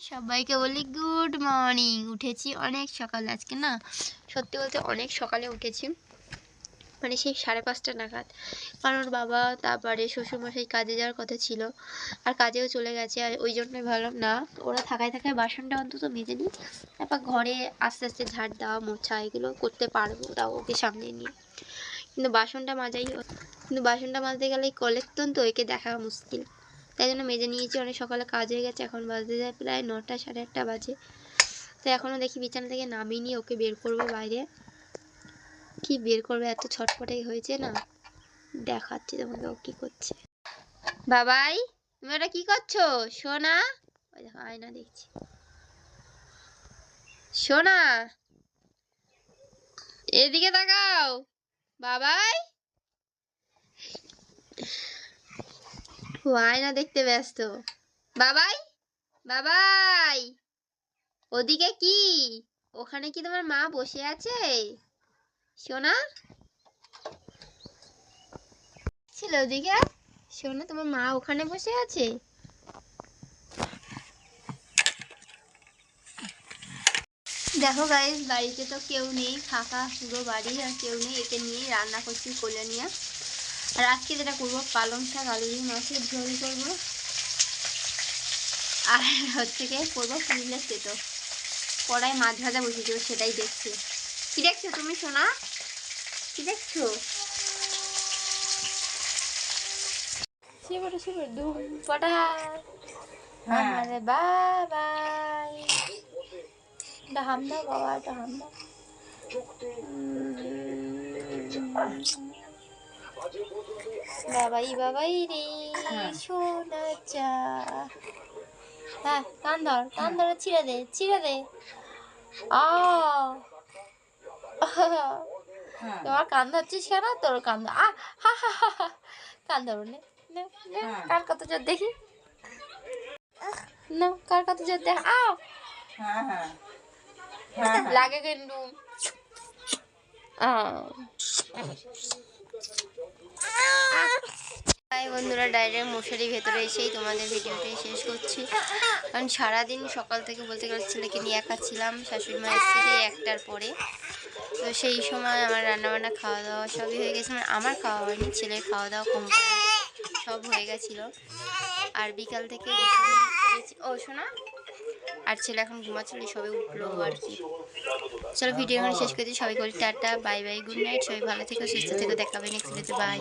সবাইকে বলি good morning. উঠেছি অনেক সকালে আজকে, না? সত্যি বলতে অনেক সকালে উঠেছি। মানে সেই সাড়ে পাঁচটা নাগাদ। কারণ বাবা, তারপরে শ্বশুরমশাই কাজে যাওয়ার কথা ছিল আর কাজেও চলে গেছে। আর ওই জন্যই ভাবলাম, না, ওরা থাকায় থাকায় বাসনটা অন্তত মেজে নিই, তারপর ঘরে আস্তে আস্তে ঝাড় দেওয়া, মোছা এগুলো করতে পারব তাও ওকে সামনে নিয়ে। কিন্তু বাসনটা মাজাই, কিন্তু বাসনটা মাজতে গেলে কলের তো একে দেখা মুশকিল। তাই জন্য মেজে নিয়েছি। অনেক সকালে কাজ হয়ে গেছে, এখন বাজতে যায় প্রায় নটা, সাড়ে আটটা বাজে। তো এখনও দেখি বিছানা থেকে নামিয়ে নিয়ে ওকে বের করব বাইরে। কি বের করবে? এত ছটপটে হয়েছে না? দেখাচ্ছি তোমাকে ও কি করছে। বাবাই, তুমি ওটা কি করছ? সোনা? ওই দেখো, আয়না দেখছি। সোনা? এদিকে তাকাও। বাবাই? আয়না দেখতে ব্যস্ত। বাবাই বাবাই, ওদিকে কি? ওখানে কি তোমার মা বসে আছে? সোনা? ছিল ওদিকে? সোনা, তোমার মা ওখানে বসে আছে? দেখো গাইজ বাড়িতে তো কেউ নেই, ফাঁকা পুরো বাড়ি আর কেউ নেই, একে নিয়ে রান্না করছি, কোলে নিয়ে। আর আজকে যেটা করব পালং শাক আলু দিয়ে মাছের ঝোল করব। আর হচ্ছে গিয়ে করব পুরুলের তেতো কড়াই মাছ ভাজা বসেছিল সেটাই দেখছি। কি দেখছ তুমি সোনা? কি দেখছ? শিবরে শিবরে দুম পটা। আরে বাবাই। এটা হামদা বাবা হামদা বাবাই বাবাই রে সোনা চা। হ্যাঁ কান ধর কান ধরে ছিঁড়ে দে ছিঁড়ে দে। আ। তোমার কান ধরছিস কেন? তোর কান ধর আ হা হা হা কান ধরো নে নে, কার কত জোর দেখি। না কার কত জোর দেখ আ। লাগে কিন্তু। হাই বন্ধুরা, ডাইরেক্ট মশারির ভেতরে এসেই তোমাদের ভিডিওটি শেষ করছি। কারণ সারাদিন সকাল থেকে বলতে গেলে ছেলেকে নিয়ে একা ছিলাম, শাশুড়ি মা এসেছে একটার পরে। তো সেই সময় আমার রান্নাবান্না খাওয়া দাওয়া সবই হয়ে গেছে। মানে আমার খাওয়া হয়নি, ছেলের খাওয়া দাওয়া কম সব হয়ে গেছিল। আর বিকাল থেকে ও, শোনা? আর ছেলে এখন ঘুমাচ্ছিল সবে উঠল আর কি। চলো ভিডিও এখানে শেষ করছি। সবাই করি tata, bye bye good night সবাই ভালো থেকো, সুস্থ থেকো দেখাবে নেক্সট ভিডিওতে বাই